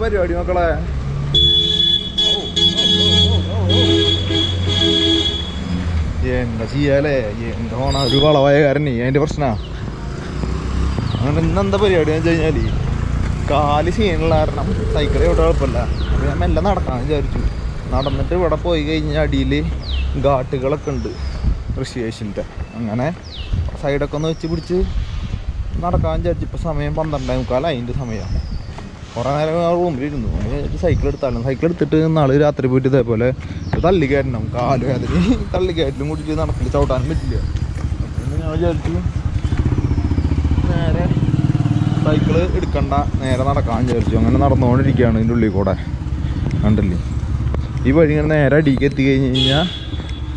പരിപാടി മക്കളെ. എന്താ ചെയ്യാലേ? എന്താ പോണ ഒരു വളവായ കാരണേ അതിന്റെ പ്രശ്ന. അങ്ങനെ ഇന്നെന്താ പരിപാടി എന്ന് വെച്ച് കഴിഞ്ഞാൽ കാൽ ക്ഷീണുള്ള കാരണം സൈക്കിൾ ഇവിടെ കുഴപ്പമില്ല. അപ്പോൾ ഞാൻ മെല്ലെ നടക്കാൻ വിചാരിച്ചു. നടന്നിട്ട് ഇവിടെ പോയി കഴിഞ്ഞാൽ അടിയിൽ ഘാട്ടുകളൊക്കെ ഉണ്ട് ഋഷിയേഷിന്റെ അങ്ങനെ സൈഡൊക്കെ ഒന്ന് വെച്ച് പിടിച്ച് നടക്കാൻ വിചാരിച്ചു. ഇപ്പം സമയം പന്ത്രണ്ടേ മുക്കാൽ അതിന്റെ സമയം. കുറേ നേരം ആ റൂമിലിരുന്നു എന്നിട്ട് സൈക്കിൾ എടുത്താണ്. സൈക്കിൾ എടുത്തിട്ട് നാളെ രാത്രി പോയിട്ട് ഇതേപോലെ തള്ളി കയറ്റണം. കാൽ വേദന തള്ളി കയറ്റലും കൂടിയിട്ട് നടക്കില്ല ചവിട്ടാനും പറ്റില്ല. ഞാൻ വിചാരിച്ചു നേരെ സൈക്കിൾ എടുക്കണ്ട നേരെ നടക്കാൻ വിചാരിച്ചു. അങ്ങനെ നടന്നുകൊണ്ടിരിക്കുകയാണ് ഇതിന്റെ ഉള്ളിൽ കൂടെ. കണ്ടില്ലേ? ഈ വഴി ഇങ്ങനെ നേരെ അടിക്ക് എത്തി കഴിഞ്ഞ് കഴിഞ്ഞാൽ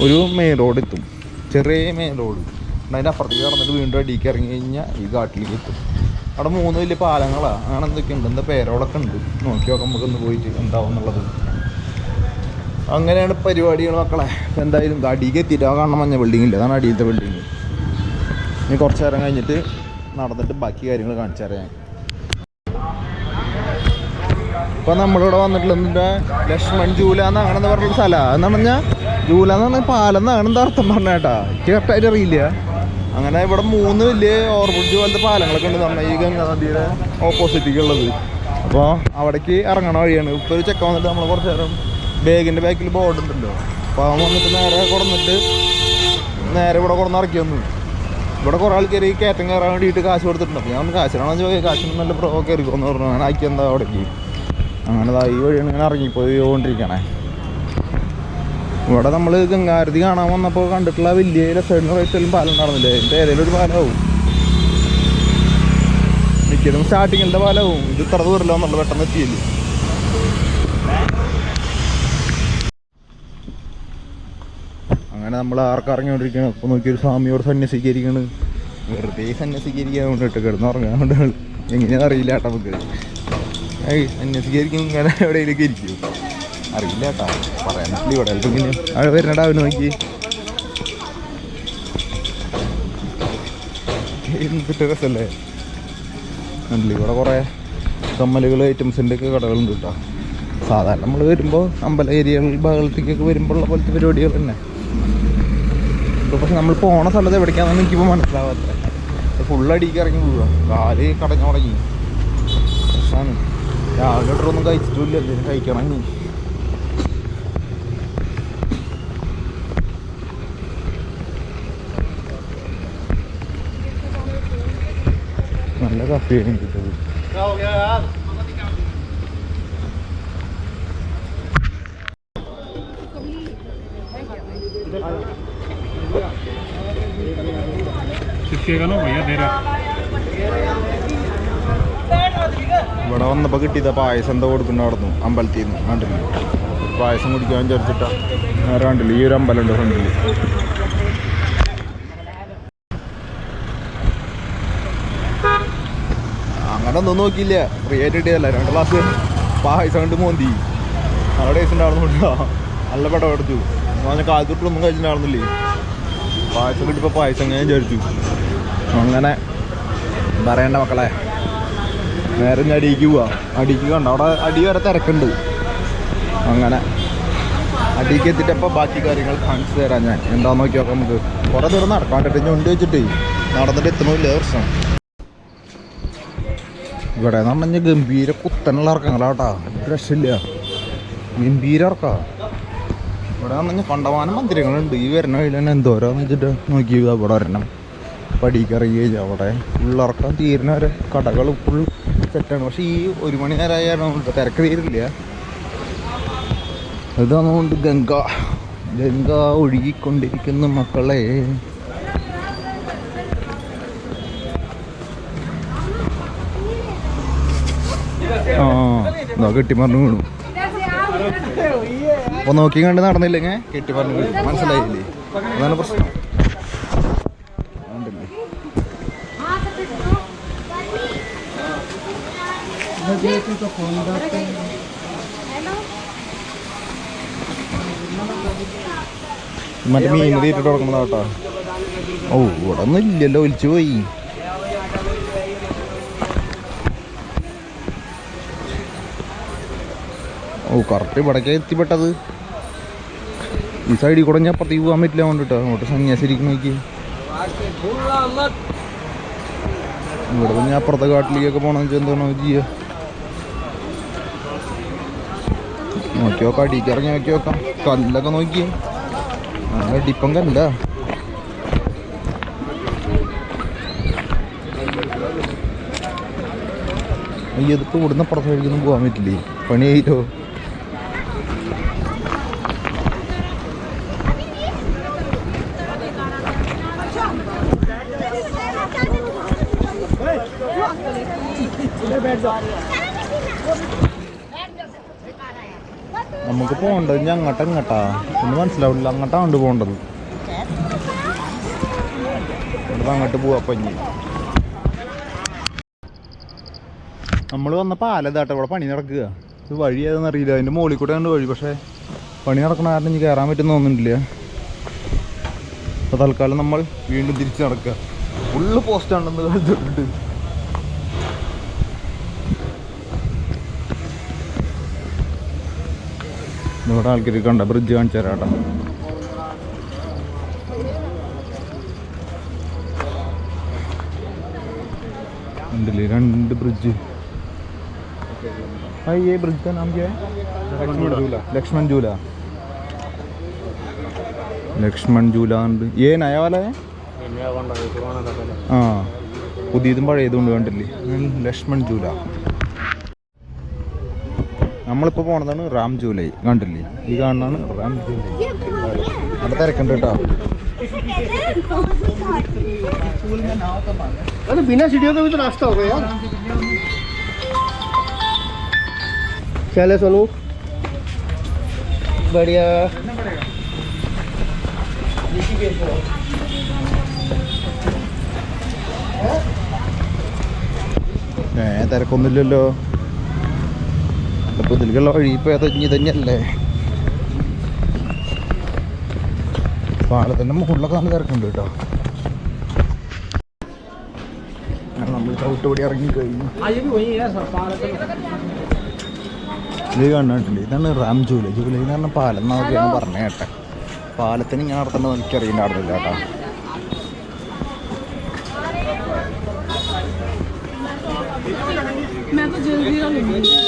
ഒരു മെയിൻ റോഡ് എത്തും. ചെറിയ മെയിൻ റോഡ് അതിന്റെ അപ്പുറത്തേക്ക് നടന്നിട്ട് വീണ്ടും അടിക്ക് ഇറങ്ങി കഴിഞ്ഞാൽ ഈ കാട്ടിലേക്ക് എത്തും. അവിടെ മൂന്ന് വലിയ പാലങ്ങളാ. അങ്ങനെ എന്തൊക്കെ ഉണ്ട് എന്താ പേരോളൊക്കെ ഉണ്ട്. നോക്കി നോക്കാം നമുക്ക് ഒന്ന് പോയിട്ട് എന്താവും എന്നുള്ളത്. അങ്ങനെയാണ് പരിപാടികൾ മക്കളെ. ഇപ്പം എന്തായാലും അടിയിൽ എത്തിയിട്ട് ആ കാണുന്ന മഞ്ഞ ബിൽഡിംഗ് ഇല്ല? അതാണ് അടിയിലത്തെ ബിൽഡിങ് ഇനി കുറച്ച് നേരം കഴിഞ്ഞിട്ട് നടന്നിട്ട് ബാക്കി കാര്യങ്ങൾ കാണിച്ചു തരാം ഞാൻ. ഇപ്പൊ നമ്മളിവിടെ വന്നിട്ടുള്ള ലക്ഷ്മൺ ജൂല എന്നാണെന്ന് പറഞ്ഞിട്ടുള്ള സ്ഥലമാണ് എന്ന് പറഞ്ഞാൽ ജൂല എന്ന് പറഞ്ഞാൽ പാലം എന്നാണ് എന്താ അർത്ഥം പറഞ്ഞേട്ടാ എനിക്ക് കറക്റ്റായിട്ട് അറിയില്ല. അങ്ങനെ ഇവിടെ മൂന്ന് വലിയ ഓവർബ്രിഡ്ജ് പോലത്തെ പാലങ്ങളൊക്കെ ഉണ്ട്. നമ്മുടെ ഈ ഗംഗാ നദിയുടെ ഓപ്പോസിറ്റിക്ക് ഉള്ളത് അപ്പോൾ അവിടേക്ക് ഇറങ്ങണ വഴിയാണ്. ഇപ്പോൾ ഒരു ചെക്ക വന്നിട്ട് നമ്മൾ കുറച്ച് നേരം ബാഗിന്റെ ബാക്കിൽ ബോർഡ് ഉണ്ടല്ലോ. അപ്പോൾ അവൻ വന്നിട്ട് നേരെ കൊടുന്നിട്ട് നേരെ ഇവിടെ കൊടുന്ന് ഇറക്കി വന്നു. ഇവിടെ കുറേ ആൾക്കാർ ഈ കയറ്റം കയറാൻ വേണ്ടിയിട്ട് കാശ് കൊടുത്തിട്ടുണ്ട്. അപ്പോൾ ഞാൻ കാശിനാണോ ചോദിക്കുക കാശിന് നല്ല പ്രോ കയറിക്കോന്ന് പറഞ്ഞു. അങ്ങനെ ആക്കി എന്താ അവിടേക്ക്? അങ്ങനെ ഈ വഴിയാണ് ഇങ്ങനെ ഇറങ്ങിപ്പോയി കൊണ്ടിരിക്കണേ ഇവിടെ നമ്മൾ ഗംഗാരതി കാണാൻ വന്നപ്പോൾ കണ്ടിട്ടുള്ള വലിയ രസമായിരുന്നു റൈറ്റിലും പാലം നടന്നില്ലേ? ഇതിന്റെ ഏതെങ്കിലും ഒരു പാലമാവും മിക്കതും സ്റ്റാർട്ടിങ്ങിന്റെ പാലമാവും ഇത് ഇത്ര ദൂരമല്ലോ നമ്മൾ പെട്ടെന്ന് എത്തിയില്ല? അങ്ങനെ നമ്മൾ ആർക്ക് ഇറങ്ങിക്കൊണ്ടിരിക്കുകയാണ് അപ്പോൾ നോക്കിയൊരു സ്വാമിയോട് സന്യസിക്കരിക്കണ് വെറുതെ സന്യസിക്കരിക്കാൻ വേണ്ടിയിട്ട് കിടന്നുറങ്ങാൻ കൊണ്ടാണ് എങ്ങനെയാണെന്ന് അറിയില്ല കേട്ടോ നമുക്ക്. സന്യസിക്കരിക്കും ഇങ്ങനെ എവിടെയെങ്കിലും ഇരിക്കും. അറിയില്ല കേട്ടാ. പറയാൻ ഇവിടെ. ഇങ്ങനെ അവിടെ വരുന്നടാ അവന് നോക്കി. എന്തിട്ട് രസമല്ലേ ഉണ്ടല്ലേ ഇവിടെ കുറേ കമ്മലുകൾ ഐറ്റംസിന്റെ ഒക്കെ കടകളുണ്ട് കേട്ടോ. സാധാരണ നമ്മൾ വരുമ്പോൾ അമ്പല ഏരിയകളിൽ ഭാഗത്തേക്കൊക്കെ വരുമ്പോൾ ഉള്ള പോലത്തെ പരിപാടികൾ തന്നെ. ഇപ്പോൾ പക്ഷെ നമ്മൾ പോണ സ്ഥലത്ത് എവിടേക്കാണെന്ന് എനിക്കിപ്പോൾ മനസ്സിലാവാത്ത. അടിക്ക് ഇറങ്ങി പോവുക കാൽ കടഞ്ഞു തുടങ്ങി രാവിലെ ഒന്നും കഴിച്ചിട്ടില്ല എന്തെങ്കിലും കഴിക്കണം ഇനി നല്ല കഫിയാണ് കിട്ടത് चिपकेगा ना भैया दे रहा ഇവിടെ വന്നപ്പോൾ കിട്ടിയത് പായസം എന്താ കൊടുക്കുന്ന നടന്നു അമ്പലത്തിൽ നിന്ന് കണ്ടില്ല പായസം കുടിക്കാൻ വിചാരിച്ചിട്ടാ നേരെ കണ്ടില്ല ഈ ഒരു അമ്പലമുണ്ട് ഫ്രണ്ടിൽ ഒന്നും നോക്കിയില്ല. ഫ്രീ കിട്ടിയതല്ല. രണ്ട് ക്ലാസ് പായസം കണ്ട് മോന്തി. നല്ല ടേസ്റ്റ് നല്ല പടം എടുത്തു. അങ്ങനെ കാലത്തൊട്ടൊന്നും കഴിച്ചിട്ടുണ്ടായിരുന്നില്ലേ? പായസം കിട്ടിയപ്പോൾ പായസം ഞാൻ വിചാരിച്ചു. അങ്ങനെ പറയണ്ട മക്കളെ. നേരെ ഞാൻ അടിക്ക് പോവാ. അടിക്ക് അവിടെ അടി വരെ തിരക്കുണ്ട്. അങ്ങനെ അടിക്ക് എത്തിയിട്ടപ്പോൾ ബാക്കി കാര്യങ്ങൾ കാണിച്ചു തരാം ഞാൻ. എന്താണെന്ന് നോക്കാം നമുക്ക്. കുറേ ദൂരം നടക്കാൻ പറ്റും ഞാൻ ഉണ്ട് വെച്ചിട്ട്. നടന്നിട്ട് എത്തണമില്ല പ്രശ്നം ഇവിടെ എന്ന് ഗംഭീര കുത്തനുള്ള ഇറക്കങ്ങളാട്ടാ. രക്ഷയില്ല. ഗംഭീര ഇറക്കാ. ഇവിടെ എന്ന് കണ്ടമാനം മന്ദിരങ്ങളുണ്ട്. ഈ വരുന്ന കയ്യിൽ തന്നെ എന്തോരാന്ന് വെച്ചിട്ട് നോക്കി ഇവിടെ വരണം പടിക്കിറങ്ങി കഴിഞ്ഞാൽ അവിടെ ഉള്ളിറക്കാൻ തീരുന്ന വരെ കടകൾ ഫുൾ സെറ്റാണ് പക്ഷേ ഈ ഒരു മണി നേരമായിരുന്നു തിരക്ക് തീരില്ല. ഇതാണെന്നുകൊണ്ട് ഗംഗ ഗംഗ ഒഴുകിക്കൊണ്ടിരിക്കുന്ന മക്കളെ ആ എന്താ കെട്ടിമറിഞ്ഞു വീണു. അപ്പൊ നോക്കി കണ്ട് നടന്നില്ലെങ്കിൽ കെട്ടിമറിഞ്ഞു വീണു. മനസ്സിലായില്ലേ? അതാണ് പ്രശ്നം. മറ്റേ മീൻ തീറ്റിട്ട് കൊടുക്കുന്നതാ കേട്ടോ ഓ ഇവിടെ ഒന്നും ഇല്ലല്ലോ ഒലിച്ചു പോയി. കറക്റ്റ് ഇവിടേക്ക് എത്തിപ്പെട്ടത്. ഈ സൈഡിൽ കൂടെ ഞാൻ അപ്പുറത്തേക്ക് പോകാൻ പറ്റില്ല കൊണ്ടിട്ടോ. അങ്ങോട്ട് സന്യാസിരിക്കും ഇവിടെ ഞാൻ അപ്പുറത്തെ കാട്ടിലേക്കൊക്കെ പോകണമെന്ന് വെച്ചാൽ എന്താണോ ചെയ്യുക നോക്കി നോക്കാം അടിക്ക് ഇറങ്ങി നോക്കി നോക്കാം. കല്ലൊക്കെ നോക്കി അടിപ്പം കല്ല. അയ്യോ ഇതിപ്പോ ഇവിടുന്ന് അപ്പുറത്തെ വഴിക്കൊന്നും പോകാൻ പറ്റില്ലേ? പണിയായിട്ടോ നമുക്ക് പോകേണ്ടത് ഇനി അങ്ങോട്ട് അങ്ങട്ടാ ഒന്ന് മനസ്സിലാവില്ല. അങ്ങോട്ടാ കൊണ്ട് പോകേണ്ടത് അങ്ങോട്ട് പോവാ പഞ്ഞി നമ്മൾ വന്ന പാലതാട്ടെ ഇവിടെ പണി നടക്കുക. ഇത് വഴി ഏതെന്ന് അറിയില്ല. അതിന്റെ മുകളിൽ കൂടെ ഉണ്ട് വഴി. പക്ഷേ പണി നടക്കണ കാരണം ഇനി കയറാൻ പറ്റുന്ന തോന്നുന്നില്ല. അപ്പോൾ തൽക്കാലം നമ്മൾ വീണ്ടും തിരിച്ച് നടക്കുക. ഫുള്ള് പോസ്റ്റാണെന്ന് കണ്ടിട്ടുണ്ട് ഇവിടെ ആൾക്കാർ കണ്ട ബ്രിഡ്ജ് കാണിച്ചു തരാം കേട്ടോ ഉണ്ടല്ലേ രണ്ട് ബ്രിഡ്ജ് हाँ ये ब्रिज का नाम क्या है लक्ष्मण झूला लक्ष्मण झूला ലക്ഷ്മൺ ജൂല ഉണ്ട് ഏ നയ വാല है ആ പുതിയതും പഴയതും ഉണ്ട് കണ്ടില്ലേ ഉം, ലക്ഷ്മൺ ജൂല നമ്മളിപ്പോൾ പോണതാണ് റാം ജൂലൈ കണ്ടില്ലേ ഈ കാണുന്നതാണ് റാം ജൂലൈ അവിടെ തിരക്കുണ്ട് കേട്ടോ अरे बिना सीढ़ियों का भी तो रास्ता होगा यार चले सोनू बढ़िया ഏ തിരക്കൊന്നുമില്ലല്ലോ അപ്പോൾ ഇതിലേക്കുള്ള വഴി ഇപ്പോൾ ഇതഞ്ഞി തന്നെയല്ലേ പാലത്തിൻ്റെ മുകളിലൊക്കെ നല്ല തിരക്കുണ്ട് കേട്ടോ അങ്ങനെ നമ്മൾ ചവിട്ടുപടി ഇറങ്ങി കഴിഞ്ഞു ये भी वही है सर ഇത് കണ്ടിട്ടില്ലേ ഇതാണ് റാം ജൂല ജൂല എന്ന് പറഞ്ഞ പാലം എന്നൊക്കെയാണ് പറഞ്ഞ കേട്ടെ പാലത്തിന് ഇങ്ങനെ നടത്തേണ്ടത് എനിക്ക് അറിയുന്നുണ്ടായിരുന്നില്ല കേട്ടോ जलजीरा यहाँ ये ले जलजीरा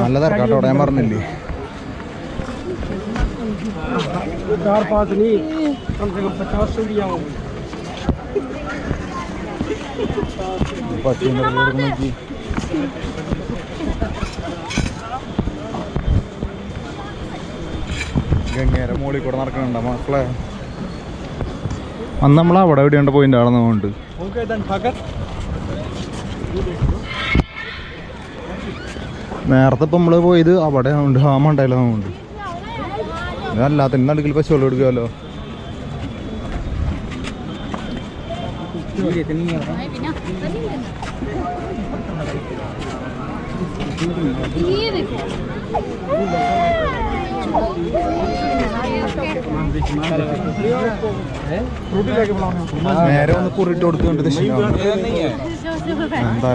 നല്ല തിരക്കാട്ടോ അവിടെ ഞാൻ പറഞ്ഞില്ലേ चार पाँच नहीं कम से कम पचास सीढ़ियाँ होंगी പശുവിൻ്റെ നോക്കി ഗംഗേര മുകളിൽ കൂടെ നടക്കണുണ്ട മക്കളെ അന്ന് നമ്മൾ അവിടെ എവിടെയുണ്ട് പോയിന്റ് ആണെന്ന് നേരത്തെ ഇപ്പം നമ്മൾ പോയത് അവിടെ ഉണ്ട് ഹാമ ഉണ്ടായില്ല നമുക്ക് ഇതല്ലാത്തതിന്റെ പശു വെള്ളം എടുക്കുമല്ലോ നേരെ ഒന്ന് കുറിട്ട് കൊടുത്തുകൊണ്ട് എന്താ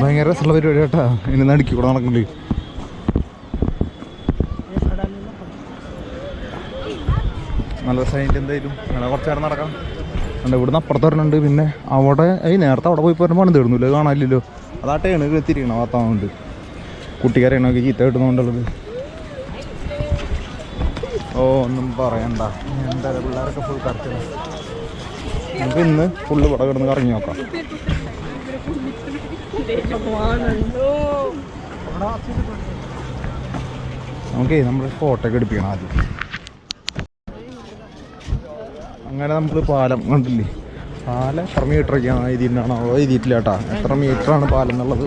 ഭയങ്കര രസമുള്ള പരിപാടി കേട്ടാ. ഇനി നടുക്കി കൂടെ നടക്കണ്ടേ. നല്ല രസമായിട്ട് എന്തായാലും അങ്ങനെ കുറച്ച് നേരം നടക്കാം. അല്ല ഇവിടുന്ന് അപ്പുറത്ത് വരണുണ്ട് പിന്നെ അവിടെ ഈ നേരത്തെ അവിടെ പോയി പോരുമ്പോൾ പണി തീർന്നില്ല. കാണാനില്ലല്ലോ. അതാട്ടേണ് തിരിയണം ഭാഗത്താവുന്നുണ്ട് കുട്ടിക്കാരെയാണൊക്കെ ചീത്ത കിട്ടുന്നുണ്ടുള്ളത് ഓ ഒന്നും പറയണ്ട. എന്താ പിള്ളേരൊക്കെ ഫുൾ കറക്റ്റ് നമുക്ക് ഇന്ന് ഫുള്ള് ഇവിടെ കിടന്ന് കറങ്ങി നോക്കാം. നമുക്കേ നമ്മൾ ഫോട്ടോ എടുപ്പിക്കണം ആദ്യം. അങ്ങനെ നമ്മൾ പാലം കണ്ടില്ലേ? പാലം എത്ര മീറ്റർ ഒക്കെയാണ് എഴുതിയിട്ടാണോ എഴുതിയിട്ടില്ല കേട്ടാ. എത്ര മീറ്റർ ആണ് പാലം എന്നുള്ളത്?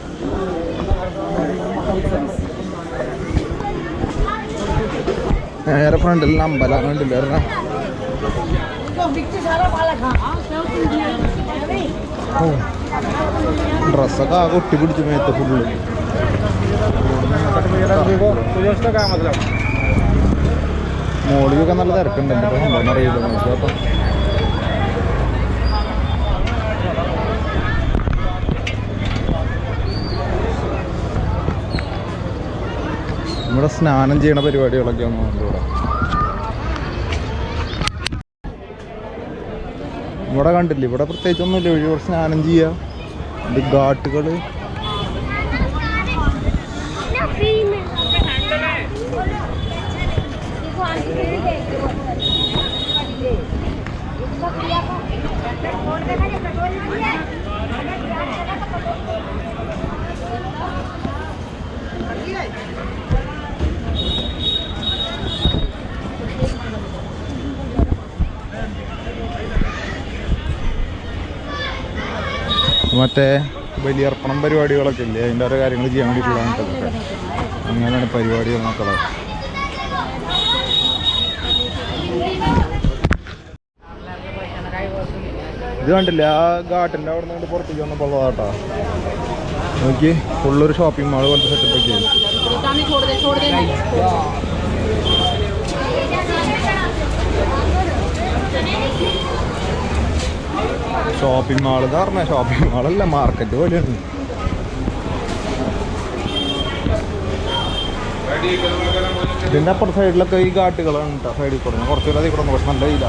നേരെ ഫ്രണ്ടിൽ അമ്പലം. ഓ ഡ്രസ്സൊക്കെ ആകെ ഒട്ടി പിടിച്ച് മേത്ത് ഫുള്ള് മോളിയൊക്കെ നല്ല തിരക്കുണ്ടല്ലോ എന്താണെന്നറിയില്ല സംഭവം ഇവിടെ സ്നാനം ചെയ്യണ പരിപാടികളൊക്കെയാണ് തോന്നുന്നത് ഇവിടെ കണ്ടില്ല ഇവിടെ പ്രത്യേകിച്ചൊന്നുമില്ല. ഒഴിവ് സ്നാനം ചെയ്യുക ഇത് ഘാട്ടുകൾ മറ്റേ ബലിയർപ്പണം പരിപാടികളൊക്കെ ഇല്ലേ? അതിന്റെ ഓരോ കാര്യങ്ങൾ ചെയ്യാൻ വേണ്ടിയിട്ടുള്ളതാണ് കേട്ടോ അങ്ങനെയാണ് പരിപാടികൾ മക്കളെ ഇത് കണ്ടില്ലേ? ആ ഗാർഡന്റെ അവിടെ നിന്ന് പുറത്തേക്ക് വന്നപ്പോൾ ഉള്ളതാട്ടാ നോക്കി ഫുള്ളൊരു ഷോപ്പിംഗ് മാൾ പോലത്തെ സെറ്റപ്പ് ഷോപ്പിംഗ് മാൾ എന്ന് പറഞ്ഞാൽ ഷോപ്പിംഗ് മാളല്ല മാർക്കറ്റ് പോലെയാണ് ഇതിന്റെ അപ്പുറത്തെ സൈഡിലൊക്കെ ഈ കാട്ടുകളാണ് കേട്ടോ സൈഡിൽ കൂടുന്നത് കുറച്ച് അതിൽ കൂടുന്നു പക്ഷെ നല്ല ഇല്ല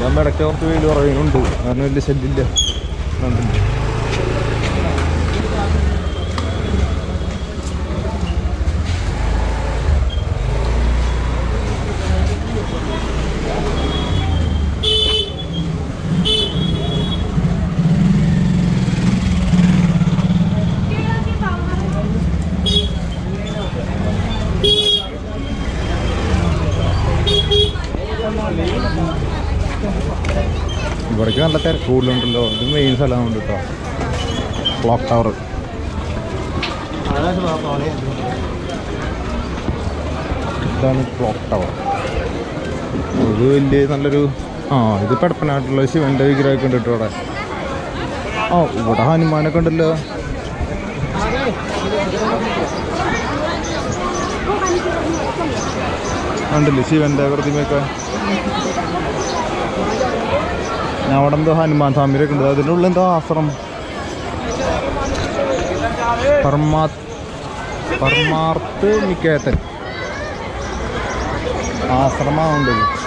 ഞാൻ ഇടയ്ക്ക് കുറച്ച് വെയിൽ കുറവുണ്ട് കാരണം വലിയ ശല്യമില്ല നല്ല തിരക്ക് കൂടുതലുണ്ടല്ലോ. ഇത് മെയിൻ സ്ഥലമാണ് കേട്ടോ ക്ലോക്ക് ടവർ ഇതാണ് ക്ലോക്ക് ടവർ ഒരു വലിയ നല്ലൊരു ആ ഇത് പെടപ്പനായിട്ടുള്ള ശിവന്റെ വിഗ്രഹമൊക്കെ ഉണ്ട് കേട്ടോ അവിടെ. ആ ഇവിടെ ഹനുമാനൊക്കെ ഉണ്ടല്ലോ ഉണ്ടല്ലേ ശിവന്റെ പ്രതിമയൊക്കെ? ഞാൻ അവിടെ എന്തോ ഹനുമാൻ സ്വാമിയൊക്കെ ഉണ്ട്. അതിന്റെ ഉള്ളിൽ എന്തോ ആശ്രമം. പർമാ പർമാർത്ത് നിക്കേതൻ ആശ്രമമുണ്ട് ഇത്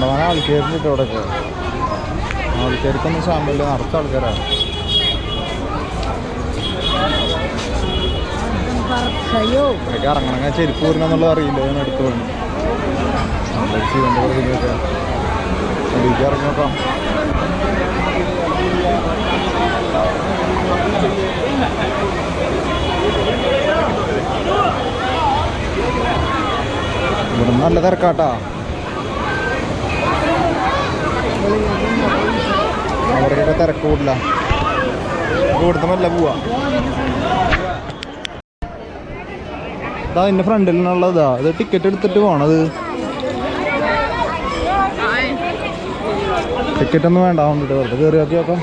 ഉണ്ടാവാൻ ആൾക്കാരുണ്ട് കേട്ടോ ഇവിടെയൊക്കെ ആൾക്കാർക്കൊന്നും ക്ഷാമമില്ല നിറച്ച ആൾക്കാരാണ് ഇവിടേക്ക് ഇറങ്ങണമെങ്കിൽ ചെരുപ്പ് ഊരണമെന്നുള്ളത് അറിയില്ല. ഞാൻ അടുത്ത് വേണം നല്ല ശിവന്റെ പ്രതിമയൊക്കെ അതിലേക്ക് ഇറങ്ങി നോക്കാം. ഇവിടെ നല്ല തിരക്കാട്ടാ. അവർക്കൊക്കെ തിരക്ക് കൂടില്ല. ഇവിടുത്തെ മെല്ലെ പോവാ. ഇതാ ഇതിന്റെ ഫ്രണ്ടിൽ നിന്നുള്ളതാ. ഇത് ടിക്കറ്റ് എടുത്തിട്ട് പോണത്. ടിക്കറ്റ് ഒന്നും വേണ്ട വന്നിട്ട് വെറുതെ കയറി നോക്കി നോക്കാം.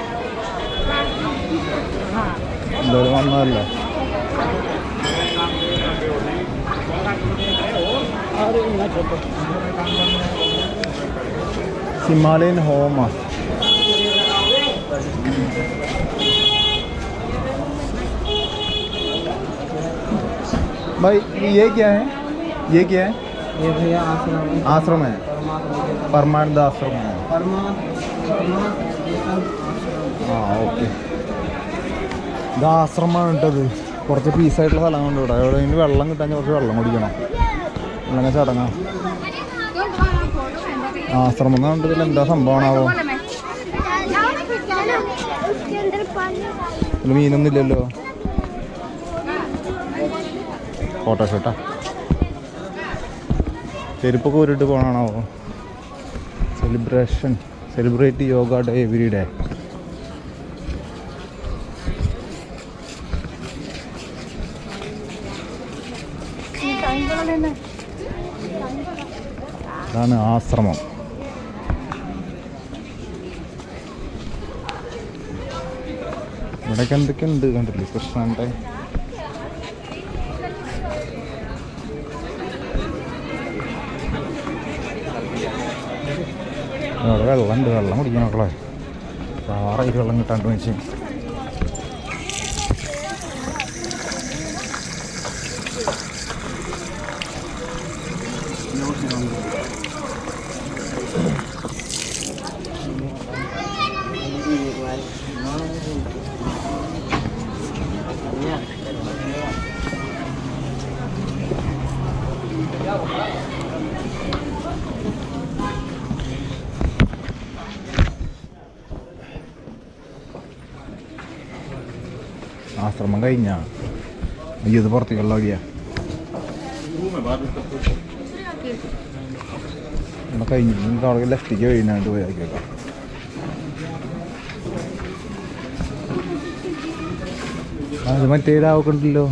എന്തായാലും വന്നതല്ലേ? हिमालयन होम भाई ये क्या है ये क्या है ये भैया आश्रम है आश्रम है परमात्मा के परमानंद आश्रम है परमात्मा ये सब ആ ഓക്കെ ഇത് ആശ്രമമാണ് കേട്ടത് കുറച്ച് പീസായിട്ടുള്ള സ്ഥലങ്ങളുണ്ട് ഇവിടെ എവിടെയെങ്കിലും വെള്ളം കിട്ടാൻ കുറച്ച് വെള്ളം കുടിക്കണം അങ്ങനെ ചടങ്ങാ ആശ്രമം കണ്ടതിൽ എന്താ സംഭവമാണാവോ? ഇതിൽ മീനൊന്നും ഇല്ലല്ലോ ഫോട്ടോഷൂട്ടാ. ചെരുപ്പൊക്കെ ഉരുട്ട് പോകണാണാവോ celebration celebrate yoga day every day അതാണ് ആശ്രമം. ഇവിടെയൊക്കെ എന്തൊക്കെയുണ്ട് കണ്ടില്ലേ കൃഷ്ണന്റെ അവിടെ വെള്ളമുണ്ട് വെള്ളം കുടിക്കണം മക്കളെ ആറായിട്ട് വെള്ളം കിട്ടാണ്ട് വെച്ച് ആശ്രമം കഴിഞ്ഞ. അയ്യോ ഇത് പുറത്തേക്കുള്ള വഴിയാ. ഇവിടെ കഴിഞ്ഞു. നമുക്ക് ലെഫ്റ്റിക്ക് കഴിഞ്ഞാണ്ട് പോയി ആക്കിയേക്കാം ആ ഇത് മറ്റേ ഉണ്ടല്ലോ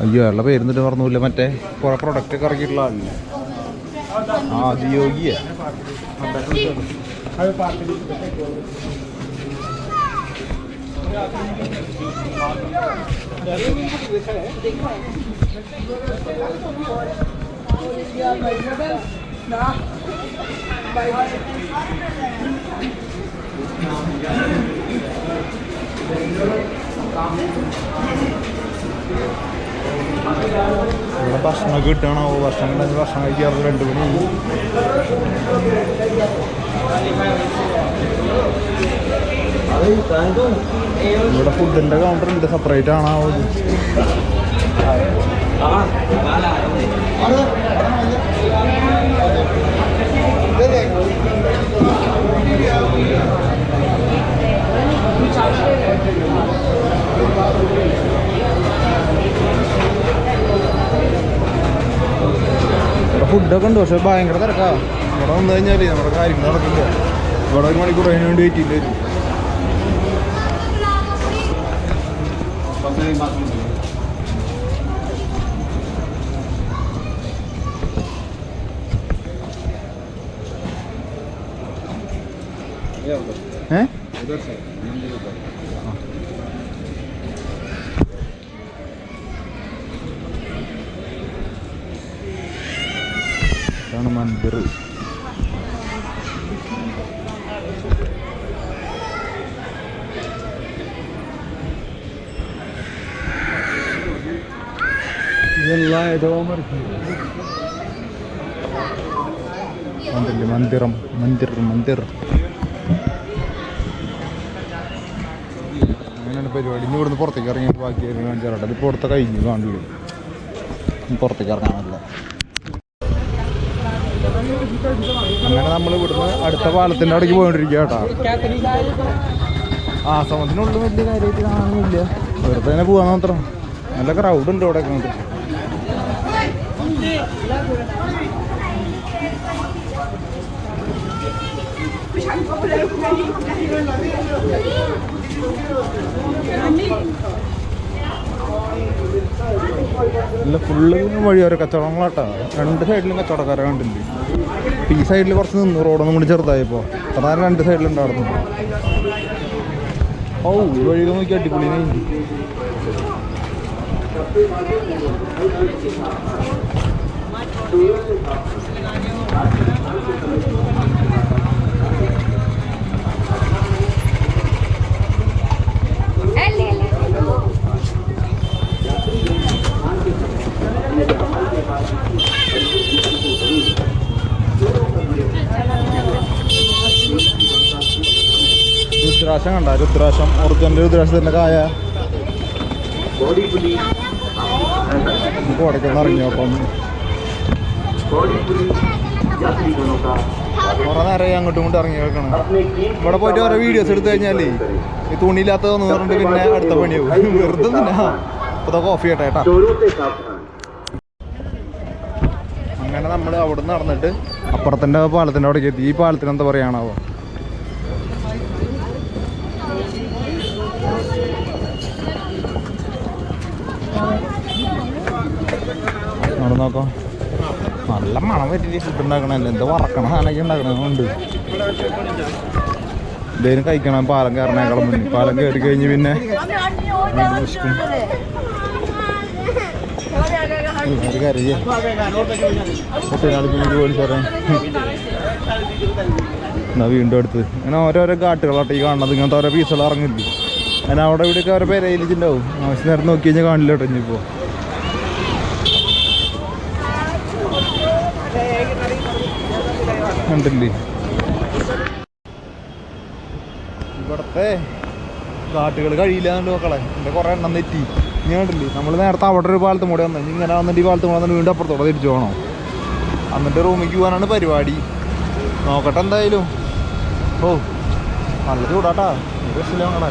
അയ്യോ അയാളുടെ പേരുന്നിട്ട് പറഞ്ഞില്ല മറ്റേ? കുറെ പ്രൊഡക്റ്റ് ഒക്കെ ഇറക്കിയിട്ടുള്ള ആളില്ലേ? ആ അതിയോഗിയാ ഇവിടെ ഭക്ഷണമൊക്കെ കിട്ടണോ? ഭക്ഷണം ഉണ്ടെങ്കിൽ ഭക്ഷണം കഴിക്കാറുണ്ട് രണ്ട് മണി. ഇവിടെ ഫുഡിന്റെ കൗണ്ടർ ഉണ്ട്. സെപ്പറേറ്റ് ആണോ ഫുഡൊക്കെ ഉണ്ട്. പക്ഷെ ഭയങ്കര തിരക്കാ. ഇവിടെ വന്നു കഴിഞ്ഞാൽ നമ്മുടെ കാര്യങ്ങൾ നടക്കില്ല. ഇവിടെ ഒരു മണിക്കൂർ അതിനു വേണ്ടി വെയിറ്റ് ചെയ്യേണ്ടി വരും. terima yung bathroom dito. അതോമറിക്ക് മന്ദിരം മന്ദിരം മന്ദിരം അങ്ങനെയാണ് പരിപാടി. ഇനി ഇവിടുന്ന് പുറത്തേക്ക് ഇറങ്ങി ബാക്കി കാണിച്ചാറട്ടെ അതിപ്പോൾ ഇവിടുത്തെ കഴിഞ്ഞു കാണില്ല പുറത്തേക്ക് ഇറങ്ങാനല്ല അങ്ങനെ നമ്മൾ ഇവിടുന്ന് അടുത്ത പാലത്തിന്റെ അവിടേക്ക് പോയിട്ടിരിക്കുക കേട്ടോ. ആശ്രമത്തിനുള്ളിൽ വലിയ കാര്യമായിട്ട് കാണാനൊന്നുമില്ല. വെറുതെ തന്നെ പോകാൻ മാത്രം. നല്ല ക്രൗഡ് ഉണ്ട് ഇവിടെ ഇല്ല ഫുള്ള് വഴി ഓരോ കച്ചവടങ്ങളാട്ടോ. രണ്ട് സൈഡിലും കച്ചവടക്കാരെ കണ്ടില്ലേ ഈ സൈഡിൽ കുറച്ച് നിന്ന് റോഡൊന്നും കൂടി ചെറുതായപ്പോൾ പ്രധാനം രണ്ട് സൈഡിലുണ്ടായിരുന്നു ഓ ഈ വഴിയൊക്കെ നോക്കി അടിപൊളി രുദ്രാശം കണ്ട രുദ്രാശം ഒറിജിനൽ രുദ്രാശത്തിന്റെ കായ. നമുക്ക് ഇറങ്ങി അപ്പം? കുറേ നേരം അങ്ങോട്ടും ഇങ്ങോട്ടും ഇറങ്ങി വെക്കണം ഇവിടെ പോയിട്ട് ഓരോ വീഡിയോസ് എടുത്തു കഴിഞ്ഞാലേ ഈ തുണിയില്ലാത്തതെന്ന് പറഞ്ഞിട്ട് പിന്നെ അടുത്ത പണിയാവും. വെറുതെ തന്നെ അതൊക്കെ ഓഫ് ചെയ്യട്ടെ അങ്ങനെ നമ്മൾ അവിടെ നിന്ന് നടന്നിട്ട് അപ്പുറത്തിന്റെ പാലത്തിന്റെ അവിടേക്ക് എത്തി. ഈ പാലത്തിന് എന്താ പറയുകയാണാവോ നടന്നു നോക്കാം. നല്ല മണം പറ്റിയിട്ട് ഫുഡ് ഉണ്ടാക്കണല്ലോ എന്താ വറക്കണ സാധനമൊക്കെ ഉണ്ടാക്കണമുണ്ട് എന്തേലും കഴിക്കണം പാലം കയറണേക്കാളും മുന്നേ പാലം കയറി കഴിഞ്ഞ് പിന്നെ എന്നാ വീണ്ടും അടുത്ത്. അങ്ങനെ ഓരോരോ കാട്ടുകളാട്ടെ ഈ കാണുന്നത്. ഇങ്ങനത്തെ ഓരോ പീസുകൾ ഇറങ്ങില്ലേ അങ്ങനെ അവിടെ ഇവിടെയൊക്കെ ഓരോ പേരയിലിട്ടുണ്ടാവും ആവശ്യം നേരം നോക്കി കഴിഞ്ഞാൽ കാണില്ല കേട്ടോ ഇനിയിപ്പോൾ കണ്ടില്ലേ? ഇവിടത്തെ കാട്ടുകൾ കഴിയില്ല എന്നുണ്ട് മക്കളെ. എന്റെ കുറേ എണ്ണം തെറ്റി. ഇങ്ങനെ കണ്ടില്ലേ? നമ്മൾ നേരത്തെ അവിടെ ഒരു പാലത്ത് മൂടെ വന്നു. ഇങ്ങനെ വന്നിട്ട് ഈ പാലത്ത് മൂടെ വന്നിട്ട് വീണ്ടും അപ്പുറത്തോടെ തിരിച്ചു പോകണം? എന്നിട്ട് റൂമിലേക്ക് പോകാനാണ് പരിപാടി. നോക്കട്ടെ എന്തായാലും. ഓ നല്ല ചൂടാട്ടാ. രക്ഷയില്ല മക്കളെ.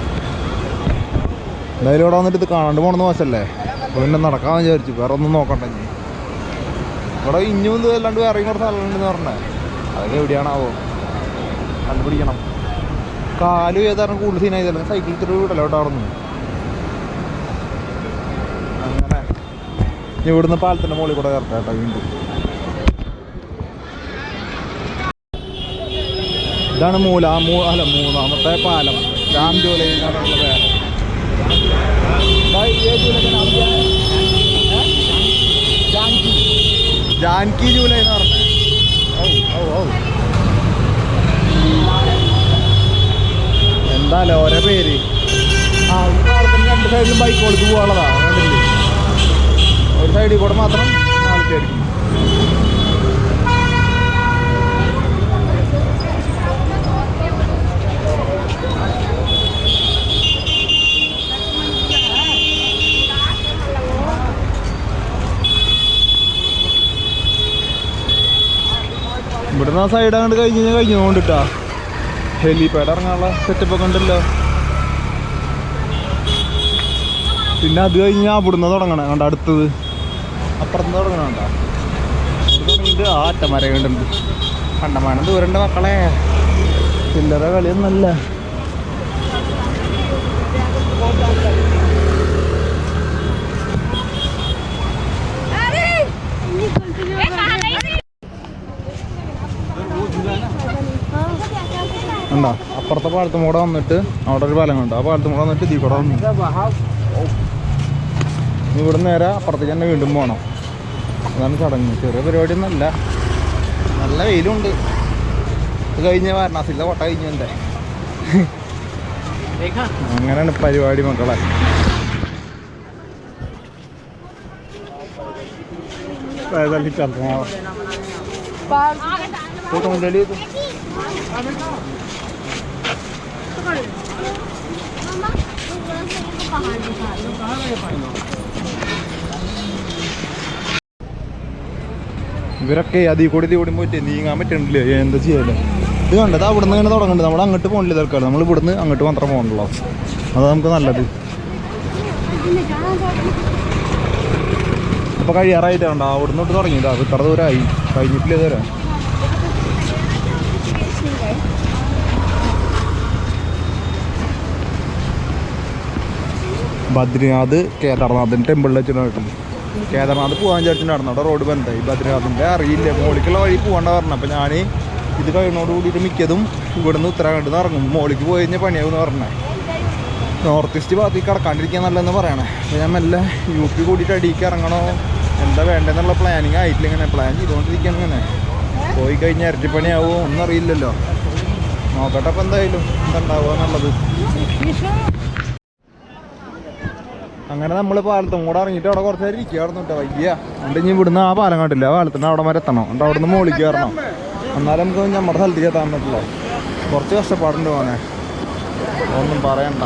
എന്തായാലും ഇവിടെ വന്നിട്ട് ഇത് കാണാണ്ട് പോണെന്ന് മോശമല്ലേ പിന്നെ നടക്കാമെന്ന് വിചാരിച്ചു. വേറെ ഒന്നും നോക്കണ്ട ഇനി. ഇവിടെ ഇത് അല്ലാണ്ട് വേറെയും കുറച്ച് സ്ഥലമുണ്ടെന്ന് പറഞ്ഞേ. അതൊക്കെ എവിടെയാണാവോ? കണ്ടുപിടിക്കണം. കാലും ഏതാണ് കൂടുതൽ സീനായി തന്നെ സൈക്കിൾ ഇത്തിരി വിടലോട്ടാർന്നു അങ്ങനെ. ഇവിടുന്ന് പാലത്തിന്റെ മുകളിൽ കൂടെ കറക്റ്റ് കേട്ടോ വീണ്ടും. ഇതാണ് മൂല. മൂ അല്ല മൂന്നാമത്തെ പാലം. രാം ജോലി? ജാൻകി ജൂലൈ എന്ന് എന്താല്ലേ ഓരോ പേര്? ആ രണ്ട് സൈഡിലും ബൈക്ക് കൊടുത്ത് പോകാനുള്ളതാണ് ഒരു സൈഡിൽ കൂടെ മാത്രം ആൾക്കാർക്ക് ഇവിടുന്ന് ആ സൈഡ് അങ്ങോട്ട് കഴിഞ്ഞ് കഴിഞ്ഞാൽ കഴിഞ്ഞു കൊണ്ടിട്ടാ ഹെലിപാഡ് ഇറങ്ങാനുള്ള സെറ്റപ്പ് ഒക്കെ ഉണ്ടല്ലോ. പിന്നെ അത് കഴിഞ്ഞാൽ അവിടുന്ന് തുടങ്ങണം. കണ്ട അടുത്തത്. അപ്പുറത്ത് തുടങ്ങണം കണ്ട. തുടങ്ങിയിട്ട് ആ അറ്റമര കണ്ടുണ്ട് കണ്ടമാനം ദൂരണ്ട് മക്കളെ. ചില്ലറ കളിയൊന്നല്ല കണ്ടാ അപ്പുറത്തെ പാലത്തും കൂടെ വന്നിട്ട് അവിടെ ഒരു പാലം കണ്ടു ആ പാലത്തും കൂടെ വന്നിട്ട് ഇതിൽ കൂടെ വന്നു ഇനി ഇവിടെ നേരെ അപ്പുറത്തേക്ക് തന്നെ വീണ്ടും പോകണം അതാണ് ചടങ്ങ് ചെറിയ പരിപാടിയൊന്നുമല്ല നല്ല വെയിലുണ്ട് ഇത് കഴിഞ്ഞ വാരണാസിയിലെ കോട്ട കഴിഞ്ഞ എന്തേ അങ്ങനെയാണ് പരിപാടി മക്കളെ पैदल ही चल रहे हैं फोटो ले लिए तो ഇവരൊക്കെ അതിൽ കൂടി ഇതിൽ കൂടി പോയിട്ട് നീങ്ങാൻ പറ്റണില്ല. എന്താ ചെയ്യാലോ? ഇത് കണ്ടത് അവിടെ നിന്ന് ഇങ്ങനെ തുടങ്ങുന്നുണ്ട് നമ്മൾ അങ്ങോട്ട് പോകണില്ല തൽക്കാലം നമ്മൾ ഇവിടുന്ന് അങ്ങോട്ട് മാത്രം പോകണല്ലോ. അത് നമുക്ക് നല്ലത്. അപ്പോൾ കഴിയാറായിട്ടാണ് അവിടുന്ന് തൊട്ട് തുടങ്ങിയതാ. അത് ഇത്ര ദൂരമായി കഴിഞ്ഞിട്ടില്ല ഇതുവരെ. ബദ്രിനാഥ് കേദാർനാഥ് ടെമ്പിളിൽ വെച്ചിട്ടുണ്ട് കേദാർനാഥ് പോകാൻ വിചാരിച്ചിട്ടുണ്ടായിരുന്നു അവിടെ റോഡ് ബന്ധമായി ബദ്രിനാഥിന്റെ അറിയില്ല. മോളിക്കുള്ള വഴി പോകേണ്ട പറഞ്ഞു. അപ്പം ഞാൻ ഇത് കഴിയുന്നതോട് കൂടിയിട്ട് മിക്കതും ഇവിടുന്ന് ഉത്തരാഖണ്ഡിൽ നിന്ന് ഇറങ്ങും. മോളിക്ക് പോയി കഴിഞ്ഞാൽ പണിയാവും എന്ന് പറഞ്ഞേ. നോർത്ത് ഈസ്റ്റ് ഭാഗത്തേക്ക് കടക്കാണ്ടിരിക്കാൻ നല്ലതെന്ന് പറയണേ. അപ്പോൾ ഞാൻ മെല്ലെ യു പി കൂടിയിട്ട് അടിയിലേക്ക് ഇറങ്ങണോ? എന്താ വേണ്ടതെന്നുള്ള പ്ലാനിങ് ആയിട്ടില്ല ഇങ്ങനെ. പ്ലാൻ ചെയ്തുകൊണ്ടിരിക്കുകയാണ് ഇങ്ങനെ. പോയി കഴിഞ്ഞാൽ ഇരട്ടിപ്പണിയാവുമോ ഒന്നും അറിയില്ലല്ലോ. നോക്കട്ടെ അപ്പോൾ എന്തായാലും. എന്താ ഉണ്ടാവുക എന്നുള്ളത്. അങ്ങനെ നമ്മൾ പാലത്തും കൂടെ ഇറങ്ങിയിട്ട് അവിടെ കുറച്ച് നേരം ഇരിക്കുകയായിരുന്നു കേട്ടോ വയ്യ. എന്നിട്ട് ഇനി ഇവിടുന്ന് ആ പാലം കണ്ടില്ല? ആ പാലത്തിന് അവിടെ വരെ എത്തണം. എന്നിട്ട് അവിടെ നിന്ന് മുകളിലേക്ക് കയറണം. എന്നാലും നമുക്ക് നമ്മുടെ സ്ഥലത്തേക്ക് എത്താൻ പറ്റുള്ളൂ കുറച്ച് കഷ്ടപ്പാടുണ്ട് പോനെ ഒന്നും പറയണ്ട.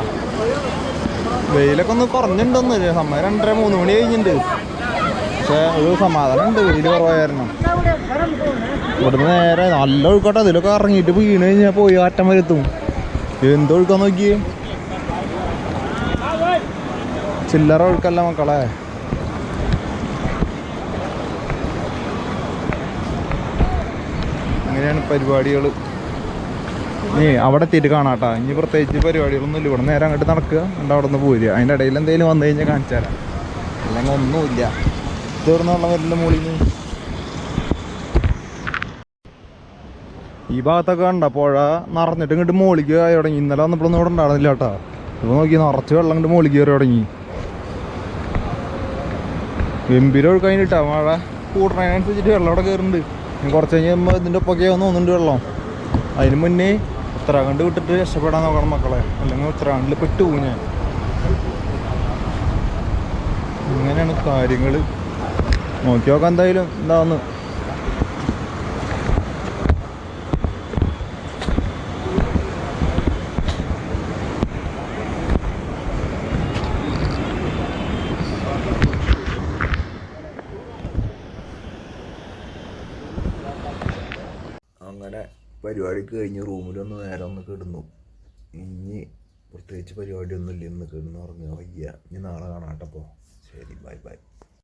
വെയിലൊക്കെ ഒന്ന് കുറഞ്ഞിട്ടുണ്ടെന്ന് സമയം രണ്ടര മൂന്ന് മണി കഴിഞ്ഞിട്ടുണ്ട്. പക്ഷേ ഒരു സമാധാനം ഉണ്ട് വെയിൽ കുറവായിരുന്നു. ഇവിടുന്ന് നേരെ നല്ല ഒഴുക്കട്ടെ. അതിലൊക്കെ ഇറങ്ങിയിട്ട് വീണ് കഴിഞ്ഞാൽ പോയി. ആറ്റം വരെത്തും എന്തൊഴുക്കാൻ നോക്കിയേ? ചില്ലറ ഒഴുക്കല്ല മക്കളെ. അങ്ങനെയാണ് പരിപാടികൾ നീ അവിടെ തിരി കാണാട്ടാ. ഇനി പ്രത്യേകിച്ച് പരിപാടികളൊന്നും ഇല്ല. ഇവിടെ നേരെ അങ്ങോട്ട് നടക്കുക. എന്നിട്ട് അവിടെ നിന്ന് പോരുക അതിന്റെ ഇടയിൽ എന്തെങ്കിലും വന്നു കഴിഞ്ഞാൽ കാണിച്ചു തരാം. അല്ലെങ്കിൽ ഒന്നുമില്ല. തീർന്നുള്ള വരലിന്റെ മുകളിൽ നിന്ന് ഈ ഭാഗത്തൊക്കെ കണ്ട? പുഴ നിറഞ്ഞിട്ട് ഇങ്ങോട്ട് മുകളിലേക്ക് ആയി തുടങ്ങി. ഇന്നലെ വന്നപ്പോഴൊന്നും ഇവിടെ ഉണ്ടായിരുന്നില്ല കേട്ടോ. ഇപ്പോൾ നോക്കി നിറച്ച് വെള്ളം ഇങ്ങോട്ട് മോളിക്ക് കയറി തുടങ്ങി. ഒഴുക്കാൻ കിട്ടാ മഴ കൂടുന്നതിനനുസരിച്ചിട്ട് വെള്ളം അവിടെ കയറുന്നുണ്ട് ഞാൻ കുറച്ച് കഴിഞ്ഞാൽ ഇതിന്റെ ഒപ്പൊക്കെ ഒന്നുണ്ട് വെള്ളം. അതിന് മുന്നേ ഉത്തരാഖണ്ഡ് വിട്ടിട്ട് രക്ഷപ്പെടാൻ നോക്കണം മക്കളെ. അല്ലെങ്കിൽ ഉത്തരാഖണ്ഡിൽ പെട്ടുപോകും ഞാൻ. ഇങ്ങനെയാണ് കാര്യങ്ങൾ നോക്കി നോക്കാം എന്തായാലും എന്താന്ന് അങ്ങനെ പരിപാടി കഴിഞ്ഞ് റൂമിലൊന്ന് നേരെ ഒന്ന് കിടന്നു. ഇനി പ്രത്യേകിച്ച് പരിപാടിയൊന്നുമില്ല. ഇന്ന് കിടന്ന് ഉറങ്ങുക വയ്യ ഇനി നാളെ കാണാട്ടപ്പോ ശരി ബൈ ബൈ.